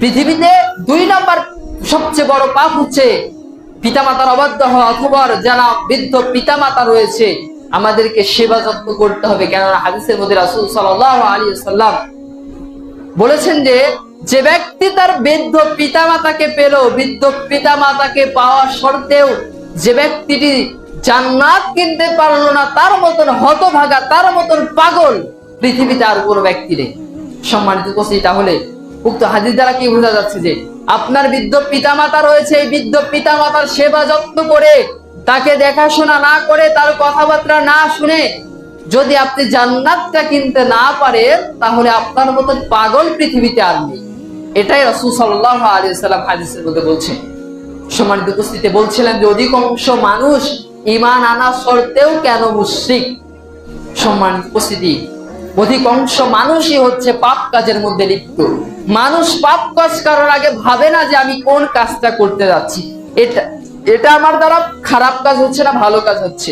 পৃথিবীতে দুই নম্বর সবচেয়ে বড় পাপ হচ্ছে পিতামাতার অবাধ্য হওয়া অথবা যারা বৃদ্ধ পিতামাতা রয়েছে, আমাদেরকে সেবা যত্ন করতে হবে। কেননা হাদিসের মধ্যে রাসূল সাল্লাল্লাহু আলাইহি সাল্লাম বলেছেন যে যে ব্যক্তি তার বৃদ্ধ পিতামাতাকে পেল, বৃদ্ধ পিতামাতাকে পাওয়া সত্ত্বেও যে ব্যক্তিটি জান্নাত কিনতে পারল না, তার মতন হতভাগা, তার মতন পাগল পৃথিবীতে আর কোনো ব্যক্তি নেই। সম্মানিত উপস্থিতি, তাহলে উক্ত হাদিস দ্বারা কি বোঝা যাচ্ছে যে আপনার বৃদ্ধ পিতামাতা রয়েছে, এই বৃদ্ধ পিতামাতার সেবা যত্ন করে তাকে দেখাশোনা না করে, তার কথাবার্তা না শুনে যদি আপনি জান্নাতটা কিনতে না পারেন, তাহলে আপনার মতো পাগল পৃথিবীতে আর নেই। এটাই রসুল সাল্লাহ আলিয়াল্লাম হাদিসের মধ্যে বলছেন। সম্মানিত উপস্থিতি বলছিলেন যে অধিকাংশ মানুষ ইমান আনা সত্ত্বেও কেন মুশ্রিক? সম্মানিত উপস্থিতি অধিকাংশ মানুষই হচ্ছে পাপ কাজের মধ্যে লিপ্ত। মানুষ পাপ কাজ করার আগে ভাবে না যে আমি কোন কাজটা করতে যাচ্ছি। এটা এটা আমার দ্বারা খারাপ কাজ হচ্ছে না ভালো কাজ হচ্ছে।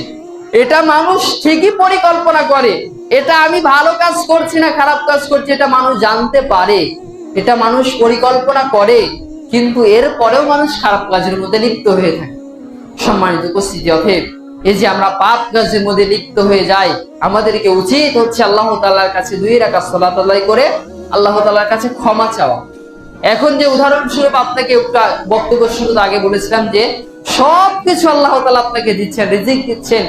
এটা মানুষ ঠিকই পরিকল্পনা করে। এটা আমি ভালো কাজ করছি না খারাপ কাজ করছি, এটা মানুষ জানতে পারে। এটা মানুষ পরিকল্পনা করে, কিন্তু এর পরেও মানুষ খারাপ কাজের মধ্যে লিপ্ত হয়ে থাকে। সম্মানিত উপস্থিতি অথেব এই যে আমরা পাপ কাজের মধ্যে লিপ্ত হয়ে যাই, আমাদেরকে উচিত হচ্ছে আল্লাহ তাল্লাহর কাছে দুই রাখা সলাত করে আল্লাহ তালার কাছে ক্ষমা চাওয়া। এখন যে উদাহরণস্বরূপ আপনাকে একটা বক্তব্য শুরু আগে বলেছিলাম যে, সবকিছু আল্লাহ তালা আপনাকে দিচ্ছেন, রিজিক দিচ্ছেন।